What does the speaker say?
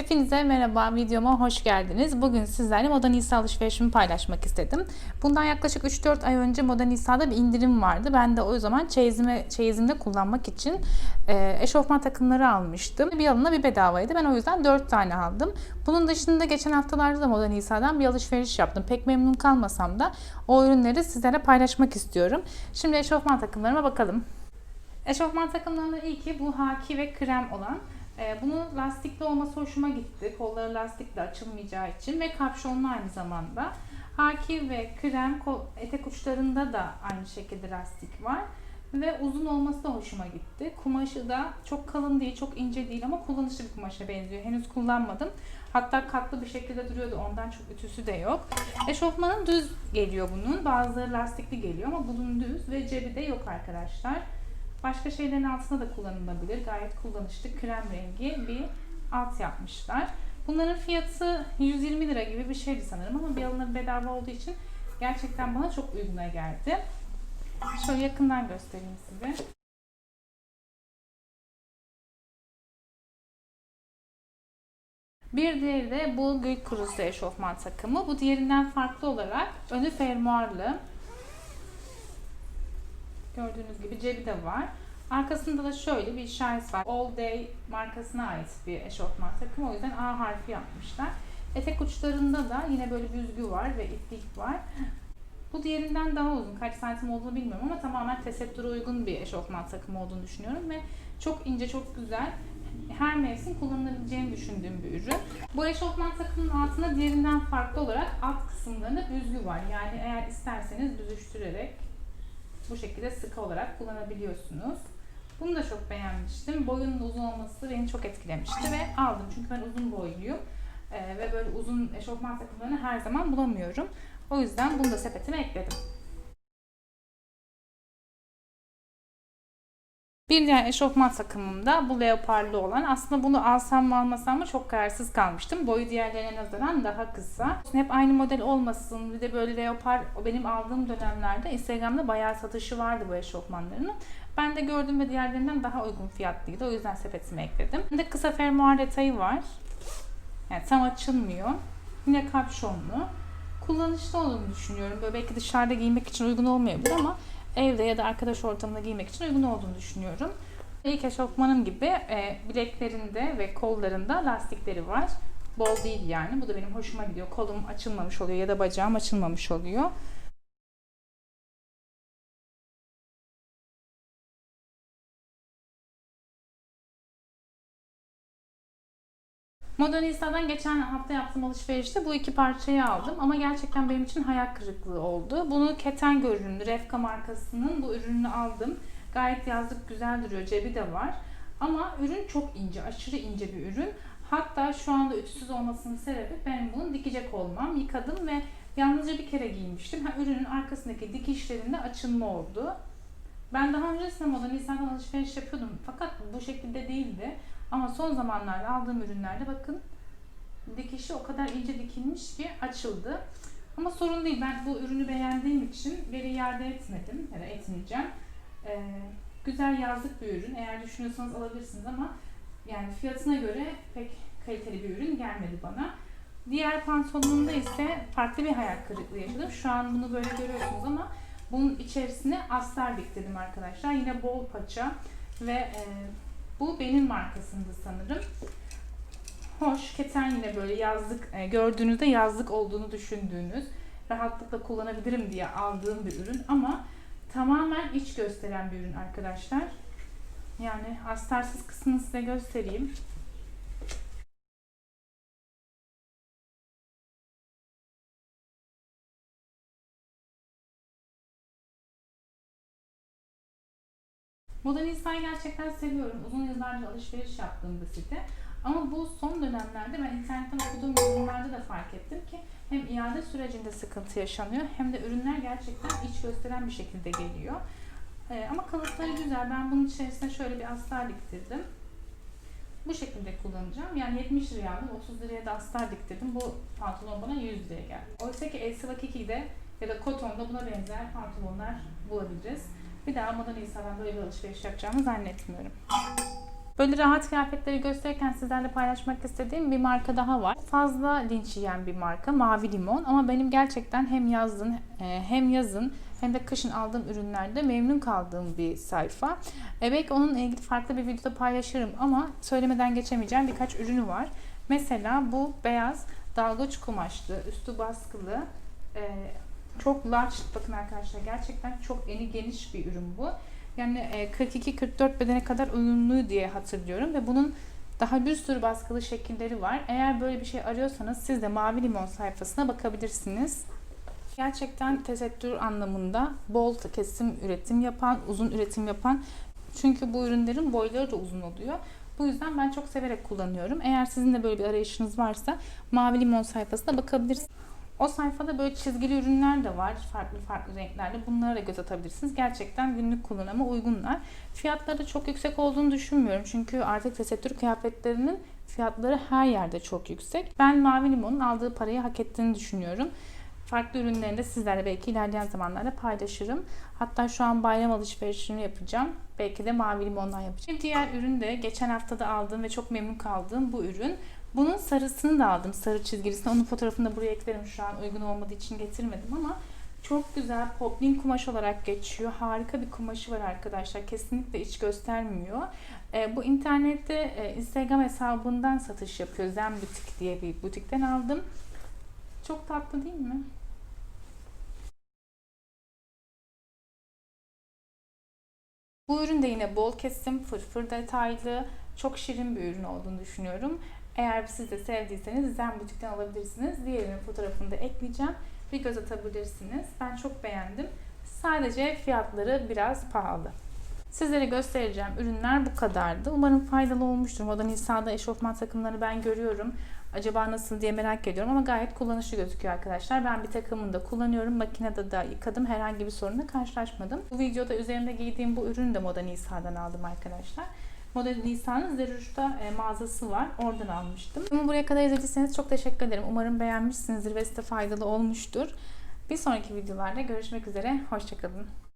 Hepinize merhaba, videoma hoş geldiniz. Bugün sizlerle Moda Nisa alışverişimi paylaşmak istedim. Bundan yaklaşık 3-4 ay önce Moda Nisa'da bir indirim vardı. Ben de o zaman çeyizime, çeyizimde kullanmak için e, eşofman takımları almıştım. Bir alına bir bedavaydı. Ben o yüzden 4 tane aldım. Bunun dışında geçen haftalarda da Moda Nisa'dan bir alışveriş yaptım. Pek memnun kalmasam da o ürünleri sizlere paylaşmak istiyorum. Şimdi eşofman takımlarıma bakalım. Eşofman takımlarının ilki bu haki ve krem olan. Ee, bunun lastikli olması hoşuma gitti. Kolları lastikle açılmayacağı için ve kapşonlu aynı zamanda. Haki ve krem etek uçlarında da aynı şekilde lastik var. Ve uzun olması da hoşuma gitti. Kumaşı da çok kalın değil, çok ince değil ama kullanışlı bir kumaşa benziyor. Henüz kullanmadım. Hatta katlı bir şekilde duruyordu. Ondan çok ütüsü de yok. Eşofmanın düz geliyor bunun. Bazıları lastikli geliyor ama bunun düz ve cebi de yok arkadaşlar. Başka şeylerin altına da kullanılabilir. Gayet kullanışlı krem rengi bir alt yapmışlar. Bunların fiyatı 120 lira gibi bir şeydi sanırım ama bir alına bedava olduğu için gerçekten bana çok uyguna geldi. Şöyle yakından göstereyim size. Bir diğeri de bu Gül Kurusu eşofman takımı. Bu diğerinden farklı olarak önü fermuarlı. Gördüğünüz gibi cebi de var. Arkasında da şöyle bir işaret var. All Day markasına ait bir eşofman takımı. O yüzden A harfi yapmışlar. Etek uçlarında da yine böyle büzgü var ve iplik var. Bu diğerinden daha uzun. Kaç santim olduğunu bilmiyorum ama tamamen tesettüre uygun bir eşofman takımı olduğunu düşünüyorum ve çok ince, çok güzel. Her mevsim kullanılabileceğini düşündüğüm bir ürün. Bu eşofman takımının altında diğerinden farklı olarak alt kısımlarında büzgü var. Yani eğer isterseniz büzüştürerek bu şekilde sıkı olarak kullanabiliyorsunuz. Bunu da çok beğenmiştim. Boyunun uzun olması beni çok etkilemişti ve aldım. Çünkü ben uzun boyluyum. Ee, ve böyle uzun eşofman takımlarını her zaman bulamıyorum. O yüzden bunu da sepetime ekledim. Bir diğer eşofman takımım da bu leoparlı olan. Aslında bunu alsam mı almasam mı çok kararsız kalmıştım. Boyu diğerlerine nazaran daha kısa. Hep aynı model olmasın. Bir de böyle leopar benim aldığım dönemlerde Instagram'da bayağı satışı vardı bu eşofmanlarının. Ben de gördüm ve diğerlerinden daha uygun fiyatlıydı. O yüzden sepetime ekledim. Bir de kısa fermuar detayı var. Yani tam açılmıyor. Yine kapşonlu. Kullanışlı olduğunu düşünüyorum. Böyle belki dışarıda giymek için uygun olmayabilir ama evde ya da arkadaş ortamında giymek için uygun olduğunu düşünüyorum. İlk eşofmanım gibi e, bileklerinde ve kollarında lastikleri var. Bol değil yani. Bu da benim hoşuma gidiyor. Kolum açılmamış oluyor ya da bacağım açılmamış oluyor. Modernistan'dan geçen hafta yaptığım alışverişte bu iki parçayı aldım ama gerçekten benim için hayal kırıklığı oldu. Bunu Keten ürünü, Refka markasının bu ürününü aldım. Gayet yazlık güzel duruyor, cebi de var. Ama ürün çok ince, aşırı ince bir ürün. Hatta şu anda ütüsüz olmasının sebebi benim bunu dikecek olmam. Yıkadım ve yalnızca bir kere giymiştim. Ha, ürünün arkasındaki dikişlerinde açılma oldu. Ben daha öncesinde Moda Nisan'dan alışveriş yapıyordum fakat bu şekilde değildi. Ama son zamanlarda aldığım ürünlerde bakın dikişi o kadar ince dikilmiş ki açıldı. Ama sorun değil. Ben bu ürünü beğendiğim için geri iade etmedim ya da etmeyeceğim. Ee, güzel yazlık bir ürün. Eğer düşünüyorsanız alabilirsiniz ama yani fiyatına göre pek kaliteli bir ürün gelmedi bana. Diğer pantolonumda ise farklı bir hayal kırıklığı yaşadım. Şu an bunu böyle görüyorsunuz ama bunun içerisine astar diktirdim arkadaşlar. Yine bol paça ve e, bu benim markasında sanırım. Hoş, keten yine böyle yazlık, e, gördüğünüzde yazlık olduğunu düşündüğünüz, rahatlıkla kullanabilirim diye aldığım bir ürün ama tamamen iç gösteren bir ürün arkadaşlar. Yani astarsız kısmını size göstereyim. Moda Nisa'yı gerçekten seviyorum. Uzun yıllardır alışveriş yaptığım bir site. Ama bu son dönemlerde ben internetten okuduğum yorumlarda da fark ettim ki hem iade sürecinde sıkıntı yaşanıyor hem de ürünler gerçekten iç gösteren bir şekilde geliyor. Ee, ama kalıpları güzel. Ben bunun içerisine şöyle bir astar diktirdim. Bu şekilde kullanacağım. Yani 70 liraya aldım. 30 liraya da astar diktirdim. Bu pantolon bana 100 liraya geldi. Oysa ki Elsa Kiki'de ya da Koton'da buna benzer pantolonlar bulabiliriz. Bir daha Moda Nisa'dan böyle bir alışveriş yapacağımı zannetmiyorum. Böyle rahat kıyafetleri gösterirken sizlerle paylaşmak istediğim bir marka daha var. Fazla linç yiyen bir marka Mavi Limon ama benim gerçekten hem yazın e, hem yazın hem de kışın aldığım ürünlerde memnun kaldığım bir sayfa. E belki onunla ilgili farklı bir videoda paylaşırım ama söylemeden geçemeyeceğim birkaç ürünü var. Mesela bu beyaz dalgıç kumaşlı, üstü baskılı, e, çok large bakın arkadaşlar gerçekten çok eni geniş bir ürün bu. Yani e, 42-44 bedene kadar uyumlu diye hatırlıyorum ve bunun daha bir sürü baskılı şekilleri var. Eğer böyle bir şey arıyorsanız siz de Mavi Limon sayfasına bakabilirsiniz. Gerçekten tesettür anlamında bol kesim üretim yapan, uzun üretim yapan çünkü bu ürünlerin boyları da uzun oluyor. Bu yüzden ben çok severek kullanıyorum. Eğer sizin de böyle bir arayışınız varsa Mavi Limon sayfasına bakabilirsiniz. O sayfada böyle çizgili ürünler de var. Farklı farklı renklerde. Bunlara da göz atabilirsiniz. Gerçekten günlük kullanıma uygunlar. Fiyatları çok yüksek olduğunu düşünmüyorum. Çünkü artık tesettür kıyafetlerinin fiyatları her yerde çok yüksek. Ben Mavi Limon'un aldığı parayı hak ettiğini düşünüyorum. Farklı ürünlerini de sizlerle belki ilerleyen zamanlarda paylaşırım. Hatta şu an bayram alışverişini yapacağım. Belki de mavi limondan yapacağım. Diğer ürün de geçen haftada aldığım ve çok memnun kaldığım bu ürün. Bunun sarısını da aldım. Sarı çizgilisini. Onun fotoğrafını da buraya eklerim. Şu an uygun olmadığı için getirmedim ama çok güzel poplin kumaş olarak geçiyor. Harika bir kumaşı var arkadaşlar. Kesinlikle iç göstermiyor. E, bu internette e, Instagram hesabından satış yapıyor. Zen Butik diye bir butikten aldım. Çok tatlı değil mi? Bu ürün de yine bol kesim, fırfır detaylı, çok şirin bir ürün olduğunu düşünüyorum. Eğer siz de sevdiyseniz Zen Butik'ten alabilirsiniz. Diğerinin fotoğrafını da ekleyeceğim. Bir göz atabilirsiniz. Ben çok beğendim. Sadece fiyatları biraz pahalı. Sizlere göstereceğim ürünler bu kadardı. Umarım faydalı olmuştur. Moda Nisa'da eşofman takımlarını ben görüyorum. Acaba nasıl diye merak ediyorum ama gayet kullanışlı gözüküyor arkadaşlar. Ben bir takımını da kullanıyorum. Makinede de yıkadım. Herhangi bir sorunla karşılaşmadım. Bu videoda üzerimde giydiğim bu ürünü de Moda Nisa'dan aldım arkadaşlar. Moda Nisa'nın Zeruş'ta e, mağazası var. Oradan almıştım. Ama buraya kadar izlediyseniz çok teşekkür ederim. Umarım beğenmişsinizdir ve size faydalı olmuştur. Bir sonraki videolarda görüşmek üzere. Hoşçakalın.